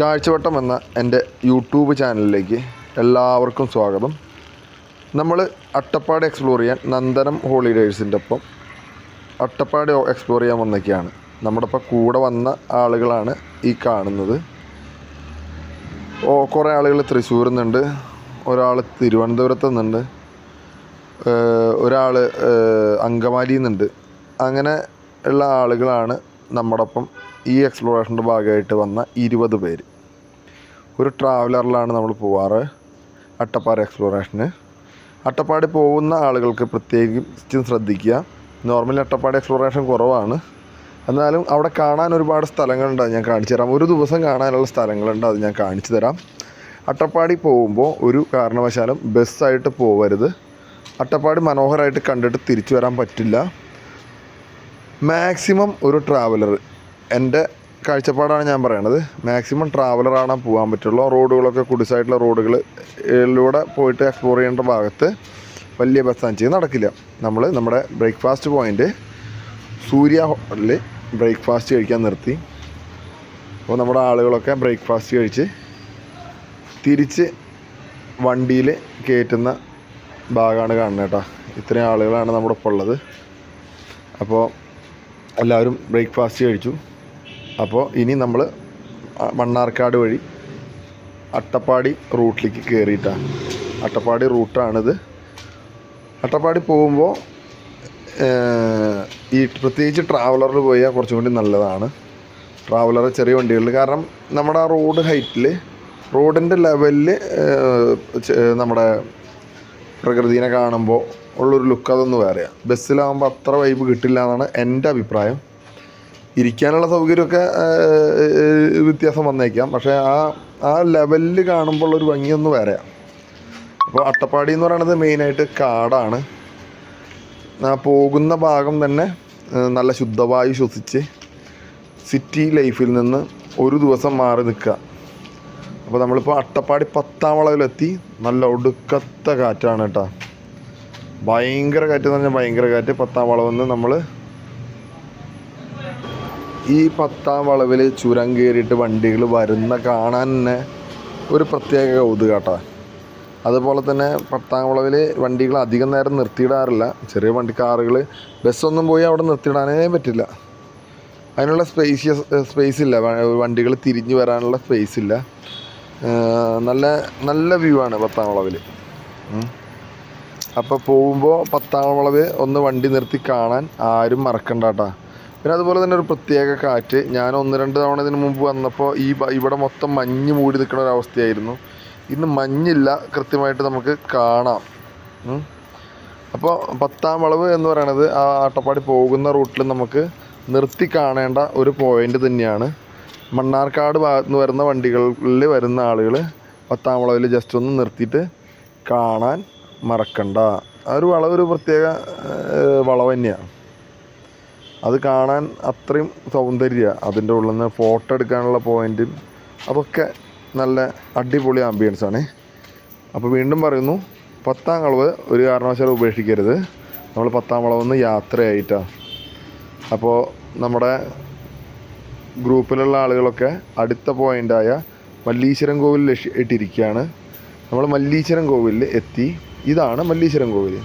കാഴ്ചവട്ടം എന്ന എന്റെ യൂട്യൂബ് ചാനലിലേക്ക് എല്ലാവർക്കും സ്വാഗതം. നമ്മൾ അട്ടപ്പാടി എക്സ്പ്ലോർ ചെയ്യാൻ നന്ദനം ഹോളിഡേഴ്സിന്റെ ഒപ്പം അട്ടപ്പാടി എക്സ്പ്ലോർ ചെയ്യാൻ വന്നൊക്കെയാണ്. നമ്മുടെ ഇപ്പോൾ കൂടെ വന്ന ആളുകളാണ് ഈ കാണുന്നത്. ഓ കുറേ ആളുകൾ തൃശ്ശൂരിൽ നിന്നുണ്ട് ഒരാൾ തിരുവനന്തപുരത്ത് നിന്നുണ്ട്. ഒരാൾ അങ്കമാലിയിൽ നിന്നുണ്ട് അങ്ങനെ ഉള്ള ആളുകളാണ് നമ്മുടെ ഒപ്പം ഈ എക്സ്പ്ലോറേഷന്റെ ഭാഗമായിട്ട് വന്ന ഇരുപത് പേര്. ഒരു ട്രാവലറിലാണ് നമ്മൾ പോവാറ് അട്ടപ്പാടി എക്സ്പ്ലോറേഷന് അട്ടപ്പാടി പോകുന്ന ആളുകൾക്ക് പ്രത്യേകിച്ചും ശ്രദ്ധിക്കുക നോർമലി അട്ടപ്പാടി എക്സ്പ്ലോറേഷൻ കുറവാണ്. എന്നാലും അവിടെ കാണാൻ ഒരുപാട് സ്ഥലങ്ങളുണ്ട് അത് ഞാൻ കാണിച്ചു തരാം. ഒരു ദിവസം കാണാനുള്ള സ്ഥലങ്ങളുണ്ട് അത് ഞാൻ കാണിച്ചു തരാം. അട്ടപ്പാടി പോകുമ്പോൾ ഒരു കാരണവശാലും ബസ്സായിട്ട് പോകരുത് അട്ടപ്പാടി മനോഹരമായിട്ട് കണ്ടിട്ട് തിരിച്ചു വരാൻ പറ്റില്ല. മാക്സിമം ഒരു ട്രാവലർ എന്റെ കാഴ്ചപ്പാടാണ് ഞാൻ പറയണത്. മാക്സിമം ട്രാവലറാണ് പോകാൻ പറ്റുള്ളൂ. റോഡുകളൊക്കെ കുടിസായിട്ടുള്ള റോഡുകളിലൂടെ പോയിട്ട് എക്സ്പ്ലോർ ചെയ്യേണ്ട ഭാഗത്ത് വലിയ ബസ് സഞ്ചയം നടക്കില്ല. നമ്മൾ നമ്മുടെ ബ്രേക്ക്ഫാസ്റ്റ് പോയിന്റ് സൂര്യ ഹോട്ടലിൽ ബ്രേക്ക്ഫാസ്റ്റ് കഴിക്കാൻ നിർത്തി. അപ്പോൾ നമ്മുടെ ആളുകളൊക്കെ ബ്രേക്ക്ഫാസ്റ്റ് കഴിച്ച് തിരിച്ച് വണ്ടിയിൽ കയറ്റുന്ന ഭാഗമാണ് കാണുന്നത് കേട്ടോ. ഇത്രയും ആളുകളാണ് നമ്മുടെ ഒപ്പം ഉള്ളത് അപ്പോൾ എല്ലാവരും ബ്രേക്ക്ഫാസ്റ്റ് കഴിച്ചു. അപ്പോൾ ഇനി നമ്മൾ മണ്ണാർക്കാട് വഴി അട്ടപ്പാടി റൂട്ടിലേക്ക് കയറിയിട്ടാണ് അട്ടപ്പാടി റൂട്ടാണിത്. അട്ടപ്പാടി പോകുമ്പോൾ ഈ പ്രത്യേകിച്ച് ട്രാവലറിൽ പോയാൽ കുറച്ചും കൂടി നല്ലതാണ്. ട്രാവലർ ചെറിയ വണ്ടികളിൽ കാരണം നമ്മുടെ ആ റോഡ് ഹൈറ്റിൽ റോഡിന്റെ ലെവലിൽ നമ്മുടെ പ്രകൃതിനെ കാണുമ്പോൾ ഉള്ളൊരു ലുക്ക് അതൊന്ന് വേറെയാണ് ബസ്സിലാകുമ്പോൾ അത്ര വൈബ് കിട്ടില്ല എന്നാണ് എന്റെ അഭിപ്രായം. ഇരിക്കാനുള്ള സൗകര്യമൊക്കെ വ്യത്യാസം വന്നേക്കാം. പക്ഷേ ആ ആ ലെവലിൽ കാണുമ്പോൾ ഒരു ഭംഗിയൊന്ന് വേറെയാണ് അപ്പോൾ അട്ടപ്പാടി എന്ന് പറയുന്നത് മെയിനായിട്ട് കാടാണ്. ആ പോകുന്ന ഭാഗം തന്നെ നല്ല ശുദ്ധവായു ശ്വസിച്ച് സിറ്റി ലൈഫിൽ നിന്ന് ഒരു ദിവസം മാറി നിൽക്കുക. അപ്പോൾ നമ്മളിപ്പോൾ അട്ടപ്പാടി പത്താം വളവിലെത്തി നല്ല ഒടുക്കത്തെ കാറ്റാണ് കേട്ടോ. ഭയങ്കര കാറ്റ് എന്ന് പറഞ്ഞാൽ ഭയങ്കര കാറ്റ്. പത്താം വളവെന്ന് നമ്മൾ ഈ പത്താം വളവിൽ ചുരം കയറിയിട്ട് വണ്ടികൾ വരുന്ന കാണാൻ തന്നെ ഒരു പ്രത്യേക കൗതുകാട്ടാ. അതുപോലെ തന്നെ പത്താം വളവിൽ വണ്ടികൾ അധികം നേരം നിർത്തിയിടാറില്ല. ചെറിയ വണ്ടി കാറുകൾ ബസ്സൊന്നും പോയി അവിടെ നിർത്തിയിടാനേ പറ്റില്ല. അതിനുള്ള സ്പേസിയസ് സ്പേസ് ഇല്ല. വണ്ടികൾ തിരിഞ്ഞു വരാനുള്ള സ്പേസ് ഇല്ല. നല്ല നല്ല വ്യൂ ആണ് പത്താം വളവിൽ അപ്പോൾ പോകുമ്പോൾ പത്താം വളവ് ഒന്ന് വണ്ടി നിർത്തി കാണാൻ ആരും മറക്കണ്ട കേട്ടോ പിന്നെ അതുപോലെ തന്നെ ഒരു പ്രത്യേക കാറ്റ്. ഞാൻ ഒന്ന് രണ്ട് തവണ ഇതിന് മുമ്പ് വന്നപ്പോൾ ഈ ഇവിടെ മൊത്തം മഞ്ഞ് മൂടി നിൽക്കുന്ന ഒരു അവസ്ഥയായിരുന്നു. ഇന്ന് മഞ്ഞില്ല കൃത്യമായിട്ട് നമുക്ക് കാണാം. അപ്പോൾ പത്താം വളവ് എന്ന് പറയണത് ആ അട്ടപ്പാടി പോകുന്ന റൂട്ടിൽ നമുക്ക് നിർത്തി കാണേണ്ട ഒരു പോയിന്റ് തന്നെയാണ്. മണ്ണാർക്കാട് ഭാഗത്ത് നിന്ന് വരുന്ന വണ്ടികളിൽ വരുന്ന ആളുകൾ പത്താം വളവിൽ ജസ്റ്റ് ഒന്ന് നിർത്തിയിട്ട് കാണാൻ മറക്കണ്ട. ആ ഒരു വളവ് ഒരു പ്രത്യേക വളവ് തന്നെയാണ് അത് കാണാൻ അത്രയും സൗന്ദര്യമാണ് അതിന്റെ ഉള്ളിൽ നിന്ന് ഫോട്ടോ എടുക്കാനുള്ള പോയിന്റും അതൊക്കെ നല്ല അടിപൊളി ആംബിയൻസ് ആണ്. അപ്പോൾ വീണ്ടും പറയുന്നു പത്താം വളവ് ഒരു കാരണവശാലും ഉപേക്ഷിക്കരുത്. നമ്മൾ പത്താം വളവെന്ന് യാത്രയായിട്ടാണ് അപ്പോൾ നമ്മുടെ ഗ്രൂപ്പിലുള്ള ആളുകളൊക്കെ അടുത്ത പോയിന്റായ മല്ലീശ്വരം കോവിലിൽ ഇട്ടിരിക്കുകയാണ്. നമ്മൾ മല്ലീശ്വരം കോവിലിൽ എത്തി. ഇതാണ് മല്ലീശ്വരം കോവിൽ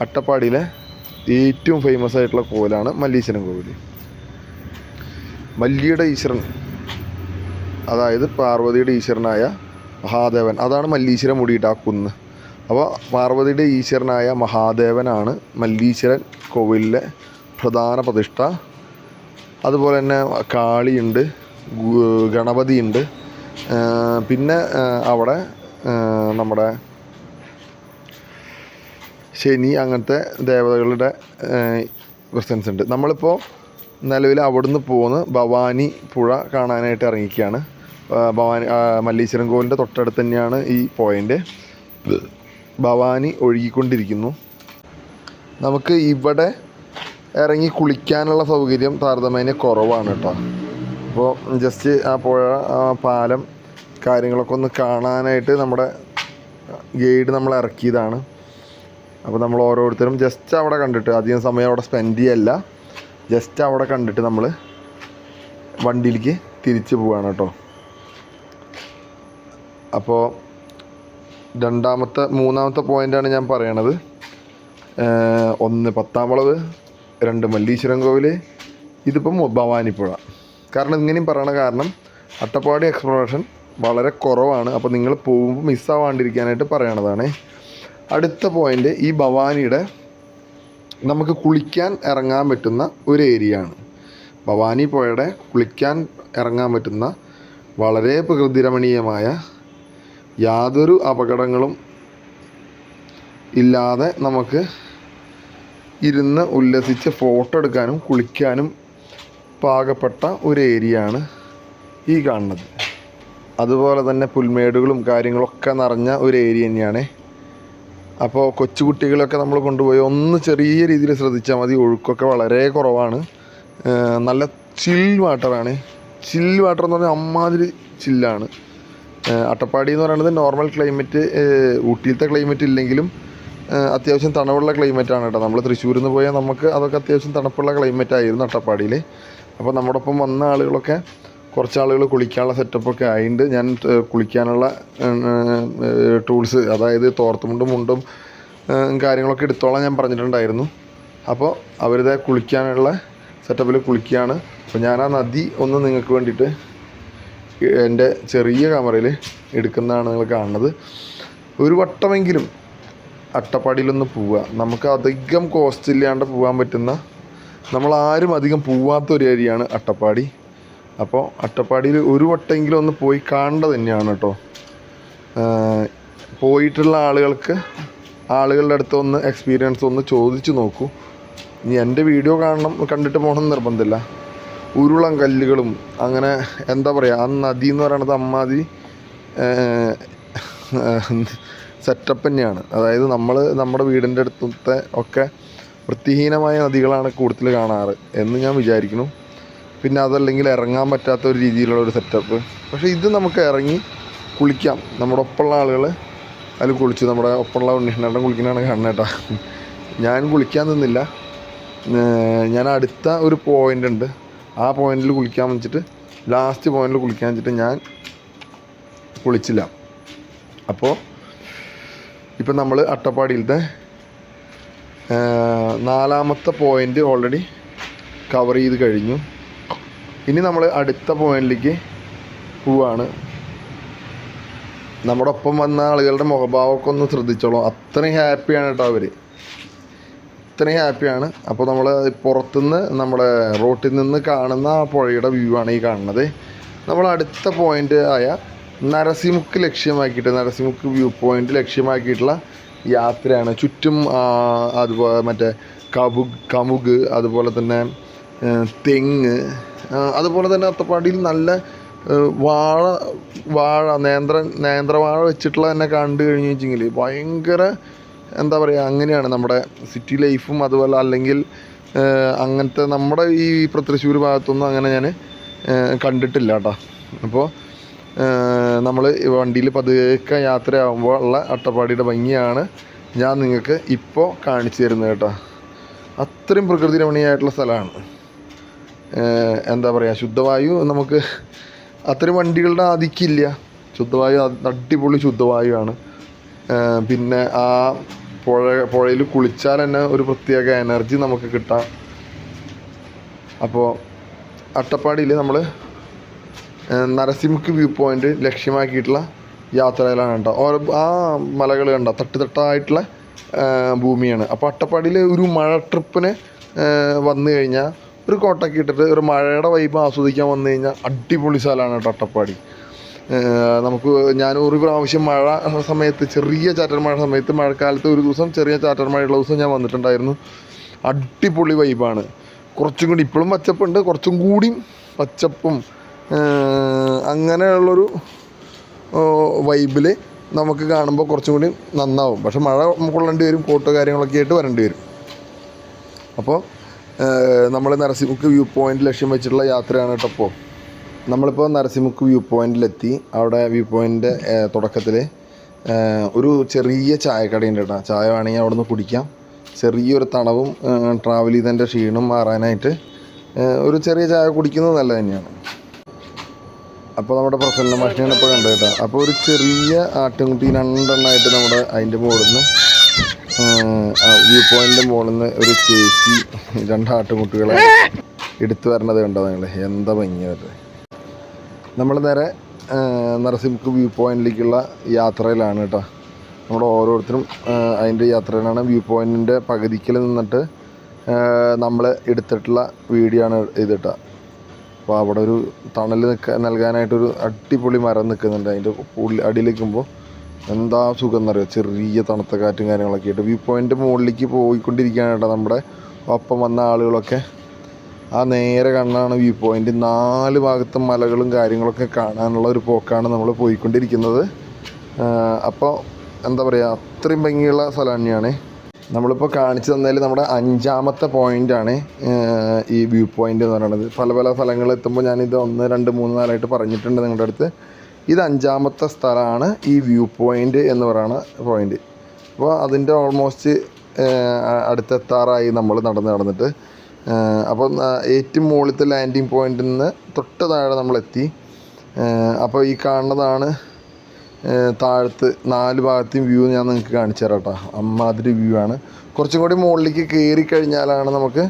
അട്ടപ്പാടിയിലെ ഏറ്റവും ഫേമസ് ആയിട്ടുള്ള കോവിലാണ് മല്ലീശ്വരം കോവിൽ. മല്ലിയുടെ ഈശ്വരൻ അതായത് പാർവതിയുടെ ഈശ്വരനായ മഹാദേവൻ. അതാണ് മല്ലീശ്വരം മുടിയിട്ട് ആ കുന്ന് അപ്പോൾ പാർവതിയുടെ ഈശ്വരനായ മഹാദേവനാണ് മല്ലീശ്വരൻ കോവിലിലെ പ്രധാന പ്രതിഷ്ഠ. അതുപോലെ തന്നെ കാളിയുണ്ട് ഗണപതിയുണ്ട്. പിന്നെ അവിടെ നമ്മുടെ ശനി അങ്ങനത്തെ ദേവതകളുടെ പ്രസൻസ് ഉണ്ട്. നമ്മളിപ്പോൾ നിലവിൽ അവിടുന്ന് പോന്ന് ഭവാനി പുഴ കാണാനായിട്ട് ഇറങ്ങിക്കുകയാണ് ഭവാനി മല്ലീശ്വരം കോവിലിന്റെ തൊട്ടടുത്ത് തന്നെയാണ് ഈ പോയിന്റ് ഭവാനി ഒഴുകിക്കൊണ്ടിരിക്കുന്നു. നമുക്ക് ഇവിടെ ഇറങ്ങി കുളിക്കാനുള്ള സൗകര്യം താരതമ്യേന കുറവാണ് കേട്ടോ. അപ്പോൾ ജസ്റ്റ് ആ പുഴ ആ പാലം കാര്യങ്ങളൊക്കെ ഒന്ന് കാണാനായിട്ട് നമ്മുടെ ഗൈഡ് നമ്മൾ ഇറക്കിയതാണ്. അപ്പോൾ നമ്മൾ ഓരോരുത്തരും ജസ്റ്റ് അവിടെ കണ്ടിട്ട് അധികം സമയം അവിടെ സ്പെൻഡ് ചെയ്യല്ല. ജസ്റ്റ് അവിടെ കണ്ടിട്ട് നമ്മൾ വണ്ടിയിലേക്ക് തിരിച്ചു പോവാണ് കേട്ടോ. അപ്പോൾ രണ്ടാമത്തെ മൂന്നാമത്തെ പോയിന്റാണ് ഞാൻ പറയണത്. ഒന്ന് പത്താം വളവ് രണ്ട് മല്ലീശ്വരം കോവിൽ ഇതിപ്പം ഭവാനിപ്പുഴ. കാരണം ഇങ്ങനെയും പറയണ കാരണം അട്ടപ്പാടി എക്സ്പ്ലോറേഷൻ വളരെ കുറവാണ്. അപ്പോൾ നിങ്ങൾ പോകുമ്പോൾ മിസ്സാവാണ്ടിരിക്കാനായിട്ട് പറയണതാണ്. അടുത്ത പോയിന്റ് ഈ ഭവാനിയുടെ നമുക്ക് കുളിക്കാൻ ഇറങ്ങാൻ പറ്റുന്ന ഒരു ഏരിയ ആണ്. ഭവാനി പുഴയുടെ കുളിക്കാൻ ഇറങ്ങാൻ പറ്റുന്ന വളരെ പ്രകൃതിരമണീയമായ യാതൊരു അപകടങ്ങളും ഇല്ലാതെ നമുക്ക് ഇരുന്ന് ഉല്ലസിച്ച് ഫോട്ടോ എടുക്കാനും കുളിക്കാനും പാകപ്പെട്ട ഒരു ഏരിയ ആണ് ഈ കാണുന്നത്. അതുപോലെ തന്നെ പുൽമേടുകളും കാര്യങ്ങളൊക്കെ നിറഞ്ഞ ഒരു ഏരിയ തന്നെയാണ് അപ്പോൾ കൊച്ചുകുട്ടികളൊക്കെ നമ്മൾ കൊണ്ടുപോയി ഒന്ന് ചെറിയ രീതിയിൽ ശ്രദ്ധിച്ചാൽ മതി. ഒഴുക്കൊക്കെ വളരെ കുറവാണ്. നല്ല ചിൽ വാട്ടറാണ് ചിൽ വാട്ടർ എന്ന് പറഞ്ഞാൽ അമ്മാതിരി ചില്ലാണ് അട്ടപ്പാടി എന്ന് പറയുന്നത് നോർമൽ ക്ലൈമറ്റ് ഊട്ടിയിലത്തെ ക്ലൈമറ്റ് ഇല്ലെങ്കിലും അത്യാവശ്യം തണുപ്പുള്ള ക്ലൈമറ്റ് ആണ് കേട്ടോ. നമ്മൾ തൃശ്ശൂരിൽ നിന്ന് പോയാൽ നമുക്ക് അതൊക്കെ അത്യാവശ്യം തണുപ്പുള്ള ക്ലൈമറ്റ് ആയിരുന്നു അട്ടപ്പാടിയിൽ അപ്പോൾ നമ്മുടെ ഒപ്പം വന്ന ആളുകളൊക്കെ കുറച്ച് ആളുകൾ കുളിക്കാനുള്ള സെറ്റപ്പൊക്കെ ആയിട്ടുണ്ട് ഞാൻ കുളിക്കാനുള്ള ടൂൾസ് അതായത് തോർത്തുമുണ്ടും മുണ്ടും കാര്യങ്ങളൊക്കെ എടുത്തോളാം ഞാൻ പറഞ്ഞിട്ടുണ്ടായിരുന്നു. അപ്പോൾ അവരിത് കുളിക്കാനുള്ള സെറ്റപ്പിൽ കുളിക്കുകയാണ്. അപ്പോൾ ഞാൻ ആ നദി ഒന്ന് നിങ്ങൾക്ക് വേണ്ടിയിട്ട് എന്റെ ചെറിയ ക്യാമറയിൽ എടുക്കുന്നതാണ് നിങ്ങൾ കാണുന്നത്. ഒരു വട്ടമെങ്കിലും അട്ടപ്പാടിയിലൊന്ന് പോവുക. നമുക്ക് അധികം കോസ്റ്റ് ഇല്ലാണ്ട് പോകാൻ പറ്റുന്ന നമ്മളാരും അധികം പോവാത്ത ഒരു ഏരിയയാണ് അട്ടപ്പാടി. അപ്പോൾ അട്ടപ്പാടിയിൽ ഒരു വട്ടമെങ്കിലും ഒന്ന് പോയി കാണേണ്ടത് തന്നെയാണ് കേട്ടോ. പോയിട്ടുള്ള ആളുകൾക്ക് ആളുകളുടെ അടുത്ത് ഒന്ന് എക്സ്പീരിയൻസ് ഒന്ന് ചോദിച്ചു നോക്കൂ. ഇനി എന്റെ വീഡിയോ കാണണം കണ്ടിട്ട് പോകണം നിർബന്ധമില്ല. ഉരുളം കല്ലുകളും അങ്ങനെ എന്താ പറയുക ആ നദി എന്ന് പറയുന്നത് അമ്മാതി സെറ്റപ്പ് തന്നെയാണ്. അതായത് നമ്മൾ നമ്മുടെ വീടിന്റെ അടുത്തത്തെ ഒക്കെ വൃത്തിഹീനമായ നദികളാണ് കൂടുതൽ കാണാറ് എന്ന് ഞാൻ വിചാരിക്കുന്നു. പിന്നെ അതല്ലെങ്കിൽ ഇറങ്ങാൻ പറ്റാത്ത ഒരു രീതിയിലുള്ള ഒരു സെറ്റപ്പ് പക്ഷേ ഇത് നമുക്ക് ഇറങ്ങി കുളിക്കാം. നമ്മുടെ ഒപ്പമുള്ള ആളുകൾ അതിൽ കുളിച്ചു. നമ്മുടെ ഒപ്പമുള്ള ഉണ്ണിഷ്ണേട്ടൻ കുളിക്കുന്നതാണ് കണ്ണേട്ടാ ഞാൻ കുളിക്കാൻ നിന്നില്ല. ഞാൻ അടുത്ത ഒരു പോയിന്റ് ഉണ്ട്. ആ പോയിന്റിൽ കുളിക്കാൻ വെച്ചിട്ട് ലാസ്റ്റ് പോയിന്റിൽ കുളിക്കാൻ വെച്ചിട്ട് ഞാൻ കുളിച്ചില്ല. അപ്പോൾ ഇപ്പം നമ്മൾ അട്ടപ്പാടിയിലത്തെ നാലാമത്തെ പോയിന്റ് ഓൾറെഡി കവർ ചെയ്ത് കഴിഞ്ഞു. ഇനി നമ്മൾ അടുത്ത പോയിന്റിലേക്ക് പോവാണ്. നമ്മുടെ ഒപ്പം വന്ന ആളുകളുടെ മുഖഭാവമൊക്കെ ഒന്ന് ശ്രദ്ധിച്ചോളൂ. അത്രയും ഹാപ്പിയാണ് കേട്ടോ അവർ ഇത്രയും ഹാപ്പിയാണ് അപ്പോൾ നമ്മൾ പുറത്തുനിന്ന് നമ്മുടെ റോട്ടിൽ നിന്ന് കാണുന്ന ആ പുഴയുടെ വ്യൂ ആണ് ഈ കാണുന്നത്. നമ്മൾ അടുത്ത പോയിന്റ് ആയ നരസിമുക്ക് ലക്ഷ്യമാക്കിയിട്ട് നരസിമുക്ക് വ്യൂ പോയിന്റ് ലക്ഷ്യമാക്കിയിട്ടുള്ള യാത്രയാണ്. ചുറ്റും അതുപോലെ മറ്റേ കമുക് കമുക് അതുപോലെ തന്നെ തെങ്ങ് അതുപോലെ തന്നെ അത്തപ്പാടിയിൽ നല്ല വാഴ വാഴ നേന്ത്ര നേന്ത്രവാഴ വെച്ചിട്ടുള്ള തന്നെ കണ്ടു കഴിഞ്ഞു വെച്ചെങ്കിൽ ഭയങ്കര എന്താ പറയുക അങ്ങനെയാണ് നമ്മുടെ സിറ്റി ലൈഫും അതുപോലെ അല്ലെങ്കിൽ അങ്ങനത്തെ നമ്മുടെ ഈ തൃശ്ശൂർ ഭാഗത്തൊന്നും അങ്ങനെ ഞാൻ കണ്ടിട്ടില്ല കേട്ടോ അപ്പോൾ നമ്മൾ വണ്ടിയിൽ പതുക്കെ യാത്രയാകുമ്പോൾ ഉള്ള അട്ടപ്പാടിയുടെ ഭംഗിയാണ് ഞാൻ നിങ്ങൾക്ക് ഇപ്പോൾ കാണിച്ചു തരുന്നത് കേട്ടോ അത്രയും പ്രകൃതി രമണീയമായിട്ടുള്ള സ്ഥലമാണ്. എന്താ പറയുക ശുദ്ധവായു നമുക്ക് അത്തരം വണ്ടികളുടെ ആധിക്കില്ല ശുദ്ധവായു അടിപൊളി ശുദ്ധവായുവാണ്. പിന്നെ ആ പുഴ പുഴയിൽ കുളിച്ചാൽ തന്നെ ഒരു പ്രത്യേക എനർജി നമുക്ക് കിട്ടാം. അപ്പോൾ അട്ടപ്പാടിയിൽ നമ്മൾ നരസിംഹക്ക് വ്യൂ പോയിന്റ് ലക്ഷ്യമാക്കിയിട്ടുള്ള യാത്രയിലാണ് കേട്ടോ. ഓരോ ആ മലകൾ കണ്ട? തട്ട് തട്ടായിട്ടുള്ള ഭൂമിയാണ്. അപ്പോൾ അട്ടപ്പാടിയിൽ ഒരു മഴ ട്രിപ്പിന് വന്നു കഴിഞ്ഞാൽ ഒരു കോട്ടൊക്കെ ഇട്ടിട്ട് ഒരു മഴയുടെ വൈബ് ആസ്വദിക്കാൻ വന്നു കഴിഞ്ഞാൽ അടിപൊളി സ്ഥലമാണ് അട്ടപ്പാടി. നമുക്ക് ഞാൻ ഒരു പ്രാവശ്യം മഴ സമയത്ത് ചെറിയ ചാറ്റർ മഴ സമയത്ത് മഴക്കാലത്ത് ഒരു ദിവസം ചെറിയ ചാറ്റൽ മഴയുള്ള ദിവസം ഞാൻ വന്നിട്ടുണ്ടായിരുന്നു. അടിപൊളി വൈബാണ് കുറച്ചും കൂടി ഇപ്പോഴും പച്ചപ്പുണ്ട് കുറച്ചും കൂടി പച്ചപ്പും. അങ്ങനെയുള്ളൊരു വൈബിൽ നമുക്ക് കാണുമ്പോൾ കുറച്ചും കൂടി നന്നാവും. പക്ഷെ മഴ കൊള്ളേണ്ടി വരും കോട്ട് കാര്യങ്ങളൊക്കെ ആയിട്ട് വരേണ്ടി വരും. അപ്പോൾ നമ്മൾ നരസിമുക്ക് വ്യൂ പോയിന്റ് ലക്ഷ്യം വെച്ചിട്ടുള്ള യാത്രയാണ് കേട്ടോ ഇപ്പോൾ നമ്മളിപ്പോൾ നരസിമുക്ക് വ്യൂ പോയിന്റിലെത്തി അവിടെ വ്യൂ പോയിന്റ് തുടക്കത്തിൽ ഒരു ചെറിയ ചായക്കടയുണ്ട് കേട്ടോ ചായ വേണമെങ്കിൽ അവിടെ നിന്ന് കുടിക്കാം. ചെറിയൊരു തണവും ട്രാവൽ ചെയ്തതിന്റെ ക്ഷീണം മാറാനായിട്ട് ഒരു ചെറിയ ചായ കുടിക്കുന്നത് നല്ല തന്നെയാണ്. അപ്പോൾ നമ്മുടെ പ്രസന്ന മാഷിനെയാണ് ഇപ്പോൾ കണ്ടത് കേട്ടോ അപ്പോൾ ഒരു ചെറിയ ആട്ടുംകുട്ടി രണ്ടെണ്ണമായിട്ട് നമ്മുടെ അതിന്റെ മുകളിൽ നിന്ന് വ്യൂ പോയിന്റിന്റെ മുകളിൽ നിന്ന് ഒരു ചേച്ചി രണ്ട് ആട്ടുംകുട്ടികളെ എടുത്തു വരണത് കണ്ടോ നിങ്ങൾ എന്താ ഭംഗിയായിട്ട് നമ്മൾ നേരെ നരസിംഹ വ്യൂ പോയിന്റിലേക്കുള്ള യാത്രയിലാണ് കേട്ടോ. നമ്മുടെ ഓരോരുത്തരും അതിന്റെ യാത്രയിലാണ്. വ്യൂ പോയിന്റിന്റെ പകുതിക്കൽ നിന്നിട്ട് നമ്മൾ എടുത്തിട്ടുള്ള വീഡിയോ ആണ് ഇത് കേട്ടോ. അപ്പോൾ അവിടെ ഒരു തണൽ നിൽക്കാൻ നൽകാനായിട്ടൊരു അടിപൊളി മരം നിൽക്കുന്നുണ്ട് അതിന്റെ അടിയിൽ നിൽക്കുമ്പോൾ എന്താ സുഖം എന്നറിയോ ചെറിയ തണുത്ത കാറ്റും കാര്യങ്ങളൊക്കെ ആയിട്ട്. വ്യൂ പോയിന്റ് മുകളിലേക്ക് പോയിക്കൊണ്ടിരിക്കുകയാണ് കേട്ടോ നമ്മുടെ ഒപ്പം വന്ന ആളുകളൊക്കെ. ആ നേരെ കണ്ണാണ് വ്യൂ പോയിന്റ് നാല് ഭാഗത്ത് മലകളും കാര്യങ്ങളൊക്കെ കാണാനുള്ള ഒരു പോക്കാണ് നമ്മൾ പോയിക്കൊണ്ടിരിക്കുന്നത്. അപ്പോൾ എന്താ പറയുക അത്രയും ഭംഗിയുള്ള സ്ഥലം തന്നെയാണ്. നമ്മളിപ്പോൾ കാണിച്ചു തന്നതിൽ നമ്മുടെ അഞ്ചാമത്തെ പോയിന്റാണ് ഈ വ്യൂ പോയിന്റ് എന്ന് പറയുന്നത്. പല പല സ്ഥലങ്ങളിൽ എത്തുമ്പോൾ ഞാനിത് ഒന്ന് രണ്ട് മൂന്ന് നാലായിട്ട് പറഞ്ഞിട്ടുണ്ട് നിങ്ങളുടെ അടുത്ത്. ഇത് അഞ്ചാമത്തെ സ്ഥലമാണ് ഈ വ്യൂ പോയിന്റ് എന്ന് പറയുന്ന പോയിന്റ് അപ്പോൾ അതിന്റെ ഓൾമോസ്റ്റ് അടുത്തെത്താറായി നമ്മൾ നടന്ന് നടന്നിട്ട്. അപ്പോൾ ഏറ്റവും മുകളിലത്തെ ലാൻഡിങ് പോയിന്റിൽ നിന്ന് തൊട്ട് താഴെ നമ്മളെത്തി അപ്പോൾ ഈ കാണുന്നതാണ് താഴത്ത് നാല് ഭാഗത്തെയും വ്യൂ ഞാൻ നിങ്ങൾക്ക് കാണിച്ചു തരാം കേട്ടോ. അമ്മാതിരി വ്യൂ ആണ്. കുറച്ചും കൂടി മുകളിലേക്ക് കയറി കഴിഞ്ഞാലാണ് നമുക്ക്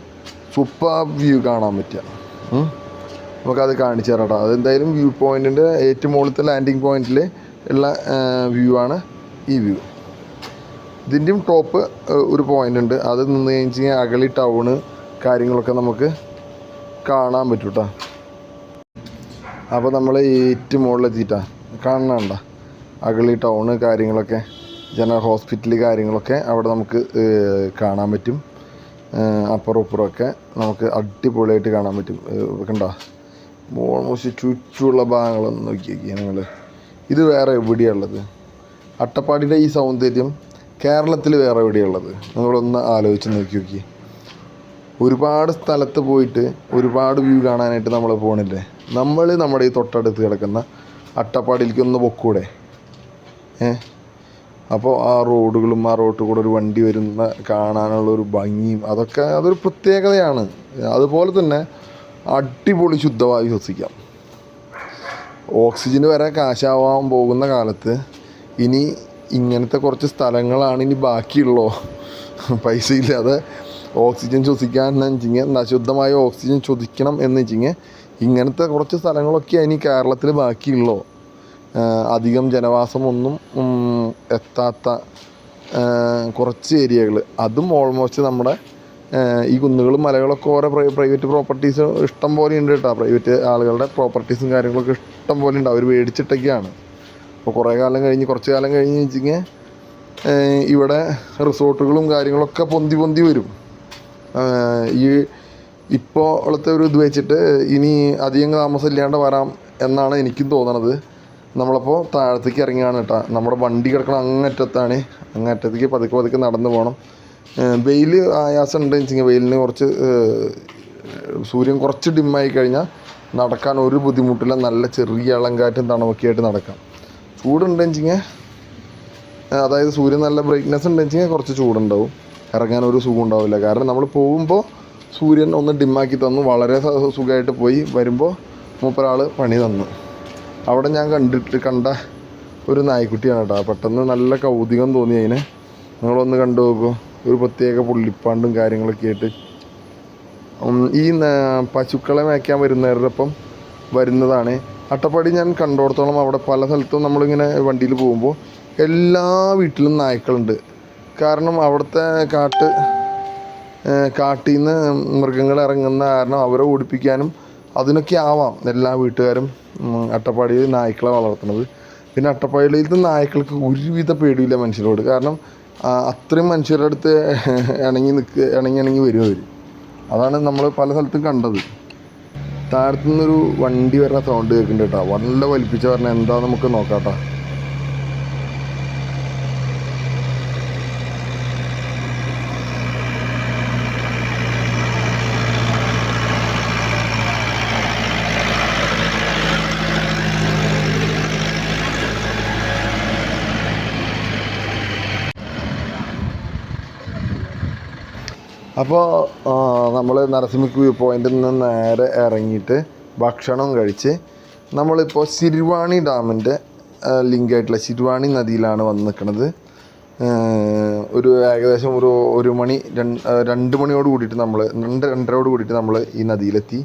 സൂപ്പർ വ്യൂ കാണാൻ പറ്റുക. നമുക്കത് കാണിച്ചു തരാം കേട്ടോ അതെന്തായാലും വ്യൂ പോയിന്റിന്റെ ഏറ്റവും മുകളിലത്തെ ലാൻഡിങ് പോയിന്റിൽ ഉള്ള വ്യൂ ആണ് ഈ വ്യൂ ഇതിന്റെയും ടോപ്പ് ഒരു പോയിന്റ് ഉണ്ട്. അത് നിന്ന് കഴിഞ്ഞ് കഴിഞ്ഞാൽ അഗളി ടൗണ് കാര്യങ്ങളൊക്കെ നമുക്ക് കാണാൻ പറ്റും കേട്ടോ അപ്പോൾ നമ്മൾ ഏറ്റവും മുകളിലെത്തിയിട്ടാ കാണണണ്ട. അഗളി ടൗണ് കാര്യങ്ങളൊക്കെ ജനറൽ ഹോസ്പിറ്റൽ കാര്യങ്ങളൊക്കെ അവിടെ നമുക്ക് കാണാൻ പറ്റും. അപ്പുറം ഇപ്പുറമൊക്കെ നമുക്ക് അടിപൊളിയായിട്ട് കാണാൻ പറ്റും. കണ്ടോ? ഓൾമോസ്റ്റ് ചുറ്റുമുള്ള ഭാഗങ്ങളൊന്നും നോക്കി നോക്കിയാൽ നിങ്ങൾ ഇത് വേറെ എവിടെയുള്ളത് അട്ടപ്പാടിയുടെ ഈ സൗന്ദര്യം കേരളത്തിൽ വേറെ എവിടെയുള്ളത് നിങ്ങളൊന്ന് ആലോചിച്ച് നോക്കി നോക്കി. ഒരുപാട് സ്ഥലത്ത് പോയിട്ട് ഒരുപാട് വ്യൂ കാണാനായിട്ട് നമ്മൾ പോകണില്ലേ നമ്മൾ നമ്മുടെ ഈ തൊട്ടടുത്ത് കിടക്കുന്ന അട്ടപ്പാടിയിലേക്ക് ഒന്ന് പൊക്കൂടെ? ഏ? അപ്പോൾ ആ റോഡുകളും ആ റോട്ട് കൂടെ ഒരു വണ്ടി വരുന്ന കാണാനുള്ള ഒരു ഭംഗിയും അതൊക്കെ അതൊരു പ്രത്യേകതയാണ്. അതുപോലെ തന്നെ അടിപൊളി ശുദ്ധവായു ശ്വസിക്കാം. ഓക്സിജന് വരെ കാശാവാൻ പോകുന്ന കാലത്ത് ഇനി ഇങ്ങനത്തെ കുറച്ച് സ്ഥലങ്ങളാണ് ഇനി ബാക്കിയുള്ളോ? പൈസ ഇല്ലാതെ ഓക്സിജൻ ശ്വസിക്കാൻ എന്ന് നശുദ്ധമായ ഓക്സിജൻ ശ്വസിക്കണം എന്ന് വെച്ചിങ്ങ് ഇങ്ങനത്തെ കുറച്ച് സ്ഥലങ്ങളൊക്കെ ഇനി കേരളത്തിൽ ബാക്കിയുള്ളോ? അധികം ജനവാസമൊന്നും എത്താത്ത കുറച്ച് ഏരിയകൾ അതും ഓൾമോസ്റ്റ് നമ്മുടെ ഈ കുന്നുകളും മലകളൊക്കെ ഓരോ പ്രൈവറ്റ് പ്രോപ്പർട്ടീസ് ഇഷ്ടം പോലെ ഉണ്ട് കേട്ടോ. പ്രൈവറ്റ് ആളുകളുടെ പ്രോപ്പർട്ടീസും കാര്യങ്ങളൊക്കെ ഇഷ്ടം പോലെ ഉണ്ട്. അവർ മേടിച്ചിട്ടൊക്കെയാണ്. അപ്പോൾ കുറേ കാലം കഴിഞ്ഞ് കുറച്ച് കാലം കഴിഞ്ഞ് വെച്ചിങ്ങനെ ഇവിടെ റിസോർട്ടുകളും കാര്യങ്ങളൊക്കെ പൊന്തി പൊന്തി വരും. ഈ ഇപ്പോൾ ഉള്ളത്തെ ഒരു ഇത് വെച്ചിട്ട് ഇനി അധികം താമസം ഇല്ലാണ്ട് വരാം എന്നാണ് എനിക്കും തോന്നണത്. നമ്മളപ്പോൾ താഴത്തേക്ക് ഇറങ്ങിയാണ് കേട്ടോ. നമ്മുടെ വണ്ടി കിടക്കണം അങ്ങറ്റത്താണ്. അങ്ങറ്റത്തേക്ക് പതുക്കെ പതുക്കെ നടന്നു പോകണം വെയിൽ ആയാസം ഉണ്ട് വെച്ചെങ്കിൽ വെയിലിന് കുറച്ച് സൂര്യൻ കുറച്ച് ഡിമ്മായി കഴിഞ്ഞാൽ നടക്കാൻ ഒരു ബുദ്ധിമുട്ടില്ല. നല്ല ചെറിയ ഇളങ്കാറ്റും തണുപ്പൊക്കെ ആയിട്ട് നടക്കാം. ചൂടുണ്ടെന്ന് വെച്ചെങ്കിൽ അതായത് സൂര്യൻ നല്ല ബ്രൈറ്റ്നെസ് വെച്ചാൽ കുറച്ച് ചൂടുണ്ടാവും. ഇറങ്ങാൻ ഒരു സുഖം ഉണ്ടാവില്ല. കാരണം നമ്മൾ പോകുമ്പോൾ സൂര്യൻ ഒന്ന് ഡിമ്മാക്കി തന്നു. വളരെ സുഖമായിട്ട് പോയി. വരുമ്പോൾ മൂപ്പരാൾ പണി തന്നു. അവിടെ ഞാൻ കണ്ടിട്ട് കണ്ട ഒരു നായ്ക്കുട്ടിയാണ് കേട്ടോ. പെട്ടെന്ന് നല്ല കൗതുകം തോന്നി അതിന്. നിങ്ങളൊന്ന് കണ്ടു നോക്കൂ ഒരു പ്രത്യേക പുള്ളിപ്പാണ്ടും കാര്യങ്ങളൊക്കെ ആയിട്ട്. ഈ പശുക്കളെ മേയ്ക്കാൻ വരുന്നവരുടെ ഒപ്പം വരുന്നതാണ്. അട്ടപ്പാടി ഞാൻ കണ്ടോടത്തോളം അവിടെ പല സ്ഥലത്തും നമ്മളിങ്ങനെ വണ്ടിയിൽ പോകുമ്പോൾ എല്ലാ വീട്ടിലും നായ്ക്കളുണ്ട്. കാരണം അവിടുത്തെ കാട്ട് കാട്ടിൽ നിന്ന് മൃഗങ്ങൾ ഇറങ്ങുന്ന കാരണം അവരെ ഓടിപ്പിക്കാനും അതിനൊക്കെ ആവാം എല്ലാ വീട്ടുകാരും അട്ടപ്പാടിയിൽ നായ്ക്കളെ വളർത്തുന്നത്. പിന്നെ അട്ടപ്പാടിയിലത്തെ നായ്ക്കൾക്ക് ഒരുവിധ പേടിയില്ല മനുഷ്യരോട്. കാരണം അത്രയും മനുഷ്യരുടെ അടുത്ത് ഇണങ്ങി നിൽക്കുക ഇണങ്ങി ഇണങ്ങി വരും അവർ അതാണ് നമ്മൾ പല സ്ഥലത്തും കണ്ടത്. താഴത്തു നിന്നൊരു വണ്ടി വരുന്ന സൗണ്ട് കേൾക്കുന്നുണ്ട് കേട്ടോ വല്ല വലിപ്പിച്ച പറഞ്ഞാൽ എന്താ നമുക്ക് നോക്കാം കേട്ടോ അപ്പോൾ നമ്മൾ നരസിംഹക്ക് വ്യൂ പോയിന്റിൽ നിന്ന് നേരെ ഇറങ്ങിയിട്ട് ഭക്ഷണം കഴിച്ച് നമ്മളിപ്പോൾ സിരുവാണി ഡാമിന്റെ ലിങ്കായിട്ടുള്ള സിരുവാണി നദിയിലാണ് വന്ന് നിൽക്കുന്നത് ഒരു ഏകദേശം ഒരു ഒരു മണി രണ്ട് മണിയോട് കൂടിയിട്ട് നമ്മൾ രണ്ട് രണ്ടരയോട് കൂടിയിട്ട് നമ്മൾ ഈ നദിയിലെത്തി.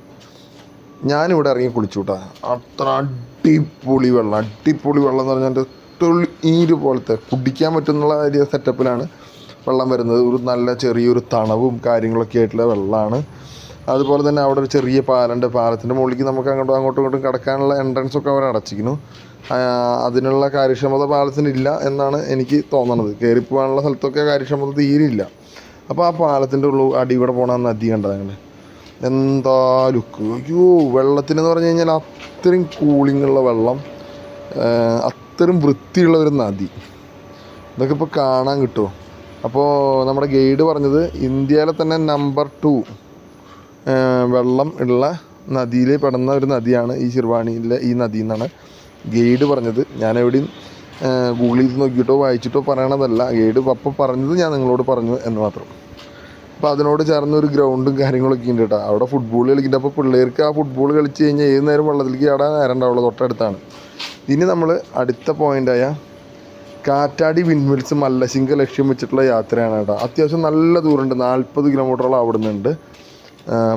ഞാനിവിടെ ഇറങ്ങി കുളിച്ചു കേട്ടോ അത്ര അടിപൊളി വെള്ളം. അടിപൊളി വെള്ളം എന്ന് പറഞ്ഞാൽ തൊള്ളീര് പോലത്തെ കുടിക്കാൻ പറ്റുന്നുള്ള ഒരു സെറ്റപ്പിലാണ് വെള്ളം വരുന്നത് ഒരു നല്ല ചെറിയൊരു തണവും കാര്യങ്ങളൊക്കെ ആയിട്ടുള്ള വെള്ളമാണ്. അതുപോലെ തന്നെ അവിടെ ഒരു ചെറിയ പാലുണ്ട്. പാലത്തിന്റെ മുകളിലേക്ക് നമുക്ക് അങ്ങോട്ടും അങ്ങോട്ടും ഇങ്ങോട്ടും കിടക്കാനുള്ള എൻട്രൻസ് ഒക്കെ അവർ അടച്ചിരിക്കുന്നു. അതിനുള്ള കാര്യക്ഷമത പാലത്തിനില്ല എന്നാണ് എനിക്ക് തോന്നണത്. കയറിപ്പോകാനുള്ള സ്ഥലത്തൊക്കെ കാര്യക്ഷമത തീരില്ല അപ്പോൾ ആ പാലത്തിന്റെ ഉള്ളു അടി കൂടെ പോണ നദി കണ്ടത് അങ്ങനെ എന്താ ലുക്ക് അയ്യോ വെള്ളത്തിനെന്ന് പറഞ്ഞു കഴിഞ്ഞാൽ അത്രയും കൂളിങ്ങുള്ള വെള്ളം അത്രയും വൃത്തിയുള്ള ഒരു നദി. ഇതൊക്കെ ഇപ്പോൾ കാണാൻ കിട്ടുമോ അപ്പോൾ നമ്മുടെ ഗൈഡ് പറഞ്ഞത് ഇന്ത്യയിലെ തന്നെ നമ്പർ ടു വെള്ളം ഉള്ള നദിയിൽ പെടുന്ന ഒരു നദിയാണ് ഈ ശിർവാണിയിലെ ഈ നദി എന്നാണ് ഗൈഡ് പറഞ്ഞത്. ഞാൻ എവിടെയും ഗൂഗിളിൽ നിന്ന് നോക്കിയിട്ടോ വായിച്ചിട്ടോ പറയണതല്ല. ഗൈഡ് അപ്പം പറഞ്ഞത് ഞാൻ നിങ്ങളോട് പറഞ്ഞു എന്ന് മാത്രം. അപ്പോൾ അതിനോട് ചേർന്ന് ഒരു ഗ്രൗണ്ടും കാര്യങ്ങളൊക്കെ ഉണ്ട് കേട്ടോ. അവിടെ ഫുട്ബോൾ കളിക്കുന്നുണ്ട്. അപ്പോൾ പിള്ളേർക്ക് ആ ഫുട്ബോൾ കളിച്ച് കഴിഞ്ഞാൽ ഏത് നേരം വെള്ളത്തിലേക്ക് ചാടാൻ നേരം ഉണ്ടാവുള്ളൂ? തൊട്ടടുത്താണ്. ഇനി നമ്മൾ അടുത്ത പോയിന്റായ കാറ്റാടി വിൻമിൽസ് മല്ലശിങ്ക ലക്ഷ്യം വെച്ചിട്ടുള്ള യാത്രയാണ് കേട്ടോ. അത്യാവശ്യം നല്ല ദൂരമുണ്ട്. നാൽപ്പത് കിലോമീറ്ററോളം അവിടെ നിന്നുണ്ട്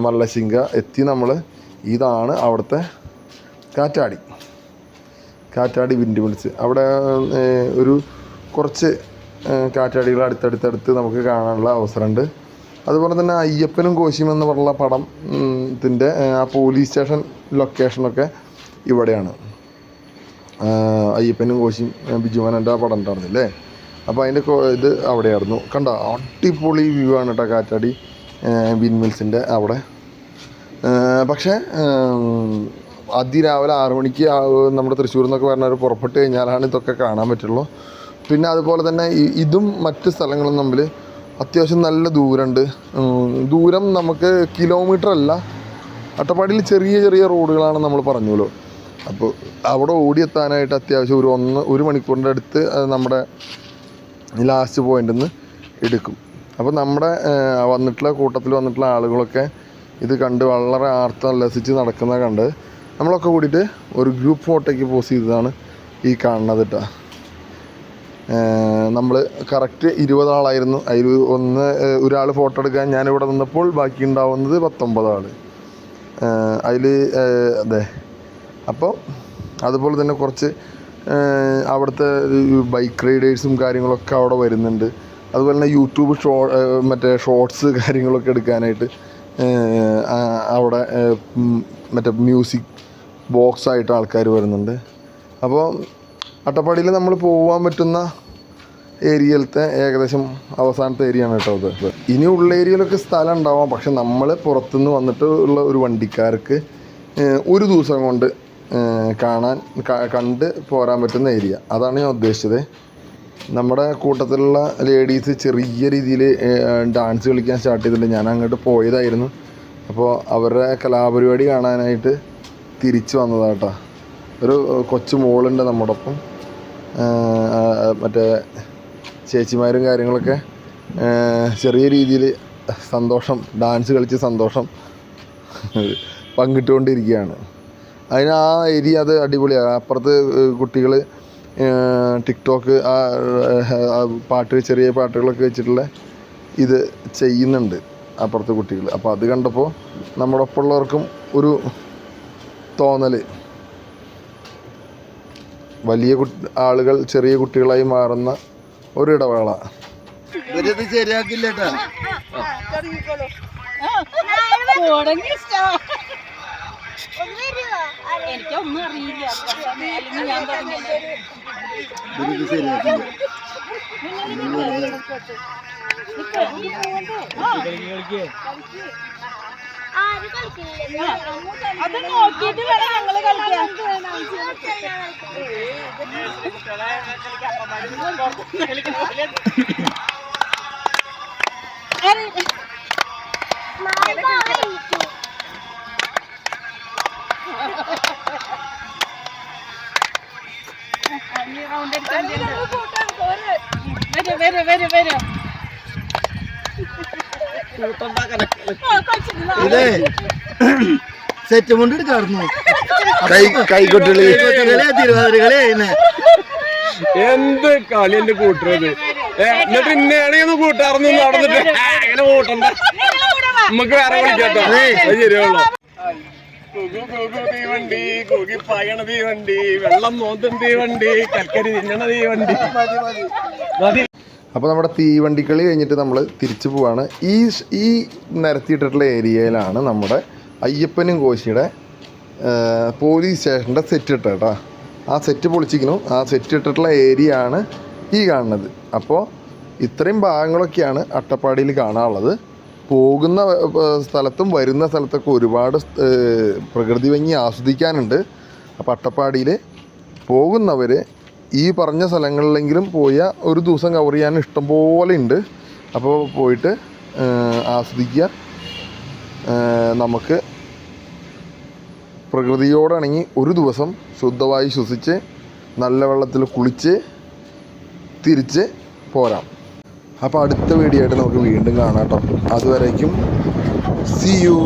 മല്ലശിങ്ക എത്തി നമ്മൾ ഇതാണ് അവിടുത്തെ കാറ്റാടി. കാറ്റാടി വിൻഡ് മിൽസ് അവിടെ ഒരു കുറച്ച് കാറ്റാടികൾ അടുത്തടുത്തടുത്ത് നമുക്ക് കാണാനുള്ള അവസരമുണ്ട്. അതുപോലെ തന്നെ അയ്യപ്പനും കോശിയും എന്ന് പറഞ്ഞ പടം ത്തിന്റെ ആ പോലീസ് സ്റ്റേഷൻ ലൊക്കേഷനൊക്കെ ഇവിടെയാണ്. അയ്യപ്പനും കോശിയും ബിജുമാനന്റെ ആ പടം ഉണ്ടായിരുന്നില്ലേ? അപ്പോൾ അതിന്റെ ഇത് അവിടെയായിരുന്നു. കണ്ട അടിപൊളി വ്യൂ ആണ് കേട്ടോ കാറ്റാടി വിൻമിൽസിന്റെ അവിടെ. പക്ഷേ അതിരാവിലെ ആറു മണിക്ക് നമ്മുടെ തൃശ്ശൂർ നിന്നൊക്കെ പറഞ്ഞവർ പുറപ്പെട്ട് കഴിഞ്ഞാലാണ് ഇതൊക്കെ കാണാൻ പറ്റുള്ളൂ. പിന്നെ അതുപോലെ തന്നെ ഇതും മറ്റ് സ്ഥലങ്ങളും തമ്മിൽ അത്യാവശ്യം നല്ല ദൂരമുണ്ട് ദൂരം നമുക്ക് കിലോമീറ്റർ അല്ല. അട്ടപ്പാടിയിൽ ചെറിയ ചെറിയ റോഡുകളാണ് നമ്മൾ പറഞ്ഞല്ലോ അപ്പോൾ അവിടെ ഓടിയെത്താനായിട്ട് അത്യാവശ്യം ഒരു ഒന്ന് ഒരു മണിക്കൂറിന്റെ അടുത്ത് നമ്മുടെ ലാസ്റ്റ് പോയിന്റിൽ നിന്ന് എടുക്കും. അപ്പോൾ നമ്മുടെ വന്നിട്ടുള്ള കൂട്ടത്തിൽ വന്നിട്ടുള്ള ആളുകളൊക്കെ ഇത് കണ്ട് വളരെ ആർത്തല്ലസിച്ച് നടക്കുന്നത് കണ്ട് നമ്മളൊക്കെ കൂടിയിട്ട് ഒരു ഗ്രൂപ്പ് ഫോട്ടോയ്ക്ക് പോസ് ചെയ്തതാണ് ഈ കാണുന്നത് കേട്ടോ നമ്മൾ കറക്റ്റ് ഇരുപത് ആളായിരുന്നു. അതിൽ ഒന്ന് ഒരാൾ ഫോട്ടോ എടുക്കാൻ ഞാനിവിടെ നിന്നപ്പോൾ ബാക്കി ഉണ്ടാവുന്നത് പത്തൊമ്പത് ആൾ അതിൽ അതെ. അപ്പോൾ അതുപോലെ തന്നെ കുറച്ച് അവിടുത്തെ ബൈക്ക് റൈഡേഴ്സും കാര്യങ്ങളൊക്കെ അവിടെ വരുന്നുണ്ട്. അതുപോലെ തന്നെ യൂട്യൂബ് ഷോ മറ്റേ ഷോർട്സ് കാര്യങ്ങളൊക്കെ എടുക്കാനായിട്ട് അവിടെ മറ്റേ മ്യൂസിക് ബോക്സ് ആയിട്ട് ആൾക്കാർ വരുന്നുണ്ട്. അപ്പോൾ അട്ടപ്പാടിയിൽ നമ്മൾ പോകാൻ പറ്റുന്ന ഏരിയയിലത്തെ ഏകദേശം അവസാനത്തെ ഏരിയയാണ് കേട്ടോ അത്. ഇനി ഉള്ള ഏരിയയിലൊക്കെ സ്ഥലം ഉണ്ടാവാം. പക്ഷെ നമ്മൾ പുറത്തുനിന്ന് വന്നിട്ട് ഉള്ള ഒരു വണ്ടിക്കാർക്ക് ഒരു ദിവസം കൊണ്ട് കാണാൻ കണ്ട് പോരാൻ പറ്റുന്ന ഏരിയ. അതാണ് ഞാൻ ഉദ്ദേശിച്ചത്. നമ്മുടെ കൂട്ടത്തിലുള്ള ലേഡീസ് ചെറിയ രീതിയിൽ ഡാൻസ് കളിക്കാൻ സ്റ്റാർട്ട് ചെയ്തിട്ടുണ്ട്. ഞാൻ അങ്ങോട്ട് പോയതായിരുന്നു. അപ്പോൾ അവരുടെ കലാപരിപാടി കാണാനായിട്ട് തിരിച്ചു വന്നതാട്ടാ. ഒരു കൊച്ചു മോളുണ്ട് നമ്മുടെ ഒപ്പം മറ്റേ ചേച്ചിമാരും കാര്യങ്ങളൊക്കെ ചെറിയ രീതിയിൽ സന്തോഷം ഡാൻസ് കളിച്ച് സന്തോഷം പങ്കിട്ടുകൊണ്ടിരിക്കുകയാണ്. അതിന് ആ ഏരിയ അത് അടിപൊളിയാണ് അപ്പുറത്ത് കുട്ടികൾ ടിക്ടോക്ക് ആ പാട്ട് ചെറിയ പാട്ടുകളൊക്കെ വെച്ചിട്ടുള്ള ഇത് ചെയ്യുന്നുണ്ട് അപ്പുറത്തെ കുട്ടികൾ അപ്പോൾ അത് കണ്ടപ്പോൾ നമ്മുടെ ഒപ്പമുള്ളവർക്കും ഒരു തോന്നൽ വലിയ കുട്ടി ആളുകൾ ചെറിയ കുട്ടികളായി മാറുന്ന ഒരു ഇടവേള ശരിയാക്കില്ല കേട്ടാ തുടങ്ങി എനിക്കൊന്നും അറിയില്ല. അല്ലെങ്കിൽ ഞാൻ തുടങ്ങിയത് അത് നോക്കിയിട്ട് വേണം ഞങ്ങൾ കളിക്കാൻ വരും വരും വരും വരും ഇതേ. സെറ്റ് കൊണ്ട് എടുക്കാറുന്നു കൈകൊട്ടിളി തിരുവാതിരകളെ എന്ത് കളി എന്റെ കൂട്ടരുത് എന്നിട്ട് ഇന്നെയാണെങ്കിൽ കൂട്ടാറൊന്നും നടന്നിട്ട്. അങ്ങനെ കൂട്ടണ്ട. നമുക്ക് വേറെ വിളിക്കാട്ടോ അത് ശരിയുള്ളൂ തീവണ്ടി കുകി പായണ തീവണ്ടി വെള്ളം മോന്തും തീവണ്ടി കൽക്കരി തിന്നണ തീവണ്ടി. മതി. അപ്പോൾ നമ്മുടെ തീവണ്ടിക്കളി കഴിഞ്ഞിട്ട് നമ്മൾ തിരിച്ചു പോവാണ്. ഈ ഈ നിരത്തിയിട്ടിട്ടുള്ള ഏരിയയിലാണ് നമ്മുടെ അയ്യപ്പനും കോശിയുടെ പോലീസ് സ്റ്റേഷന്റെ സെറ്റ് ഇട്ട കേട്ടോ. ആ സെറ്റ് പൊളിച്ചിരിക്കുന്നു. ആ സെറ്റ് ഇട്ടിട്ടുള്ള ഏരിയ ആണ് ഈ കാണുന്നത്. അപ്പോൾ ഇത്രയും ഭാഗങ്ങളൊക്കെയാണ് അട്ടപ്പാടിയിൽ കാണാനുള്ളത്. പോകുന്ന സ്ഥലത്തും വരുന്ന സ്ഥലത്തൊക്കെ ഒരുപാട് പ്രകൃതി ഭംഗി ആസ്വദിക്കാനുണ്ട്. അപ്പോൾ അട്ടപ്പാടിയിൽ പോകുന്നവർ ഈ പറഞ്ഞ സ്ഥലങ്ങളിലെങ്കിലും പോയ ഒരു ദിവസം കവർ ചെയ്യാൻ ഇഷ്ടം പോലെ ഉണ്ട്. അപ്പോൾ പോയിട്ട് ആസ്വദിക്കുക. നമുക്ക് പ്രകൃതിയോടണങ്ങി ഒരു ദിവസം ശുദ്ധമായി ശ്വസിച്ച് നല്ല വെള്ളത്തിൽ കുളിച്ച് തിരിച്ച് പോരാം. അപ്പോൾ അടുത്ത വീഡിയോ ആയിട്ട് നമുക്ക് വീണ്ടും കാണാം കേട്ടോ. അതുവരേക്കും സി യു